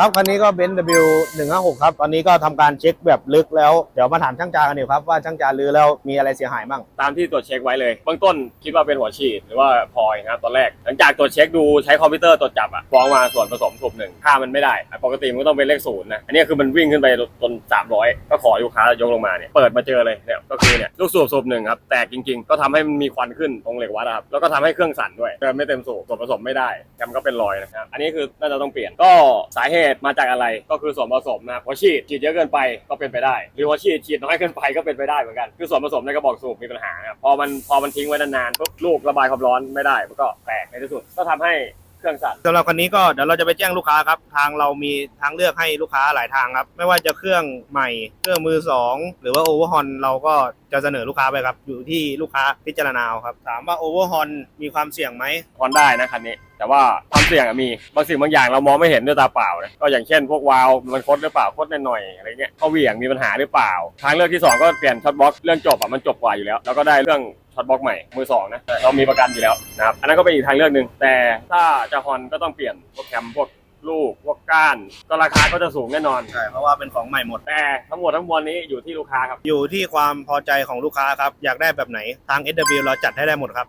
ครับคันนี้ก็เบนซ์ W 1 5 6ครับตอนนี้ก็ทำการเช็คแบบลึกแล้ว เดี๋ยวมาถามช่างจากันดีครับว่าช่างจาลือแล้วมีอะไรเสียหายบ้าง ตามที่ตรวจเช็คไว้เลยเบื้องต้นคิดว่าเป็นหัวฉีดหรือว่าพลอยนะครับตอนแรกหลังจากตรวจเช็คดูใช้คอมพิวเตอร์ตรวจจับอะฟ้องมาส่วนผสมสูบหนึ่งค่ามันไม่ได้ ปกติมันก็ต้องเป็นเลขศูนย์นะ อันนี้คือมันวิ่งขึ้นไปจน300 ก็ขอลูกค้ายกลงมาเนี่ย เปิดมาเจอเลยเนี่ย ก็คือเนี่ยลูกสูบสูบหนึ่งครับ แตกจริง ๆ ก็ทำให้มันมีควันขึ้นตรงเหล็กวัดครับ แล้วก็ทำให้เครื่องสั่นด้วยเดินไม่เต็มสูบส่วนผสมไม่ได้แคมก็เป็นรอยนะครับ อันนี้คือน่าจะต้องเปลี่ยน ก็สาเหตุมาจากอะไรก็คือส่วนผสมนะครับหัวฉีดฉีดเยอะเกินไปก็เป็นไปได้ หรือหัวฉีดฉีดน้อยเกินไปก็เป็นไปได้เหมือนกัน คือส่วนผสมในกระบอกสูบมีปัญหาครับพอมันพอมันทิ้งไว้นานๆปุ๊บลูกระบายความร้อนไม่ได้มันก็แตก ที่สุด ก็ทำให้เครื่องสั่น สำหรับคันนี้ก็เดี๋ยวเราจะไปแจ้งลูกค้าครับ ทางเรามีทางเลือกให้ลูกค้าหลายทางครับ ไม่ว่าจะเครื่องใหม่ เครื่องมือสองหรือว่าโอเวอร์ฮอนเราก็จะเสนอลูกค้าไปครับ อยู่ที่ลูกค้าพิจารณาเอาครับ ถามว่าโอเวอร์ฮอนมีความเสี่ยงไหมพอนได้นะคันนี้ แต่ว่าความเสี่ยงอะมีบางสิ่งบางอย่างเรามองไม่เห็นด้วยตาเปล่านะก็อย่างเช่นพวกวาล์วมันคดหรือเปล่าคดหน่อยๆอะไรเงี้ยเขาเหวี่ยงมีปัญหาหรือเปล่า ทางเลือกที่สองก็เปลี่ยนช็อตบล็อกเรื่องจบอะมันจบกว่าอยู่แล้ว แล้วก็ได้เรื่อง ช็อตบล็อกใหม่มือสองนะเรามีประกันอยู่แล้วนะครับอันนั้นก็เป็นอีกทางเลือกหนึ่งแต่ถ้าจะฮอนก็ต้องเปลี่ยนพวกแคมพวกลูกพวกก้านก็ราคาก็จะสูงแน่นอน ใช่ เพราะว่าเป็นของใหม่หมด แต่ทั้งหมดทั้งมวลนี้อยู่ที่ลูกค้าครับ อยู่ที่ความพอใจของลูกค้าครับ อยากได้แบบไหนทาง SW เราจัดให้ได้หมดครับ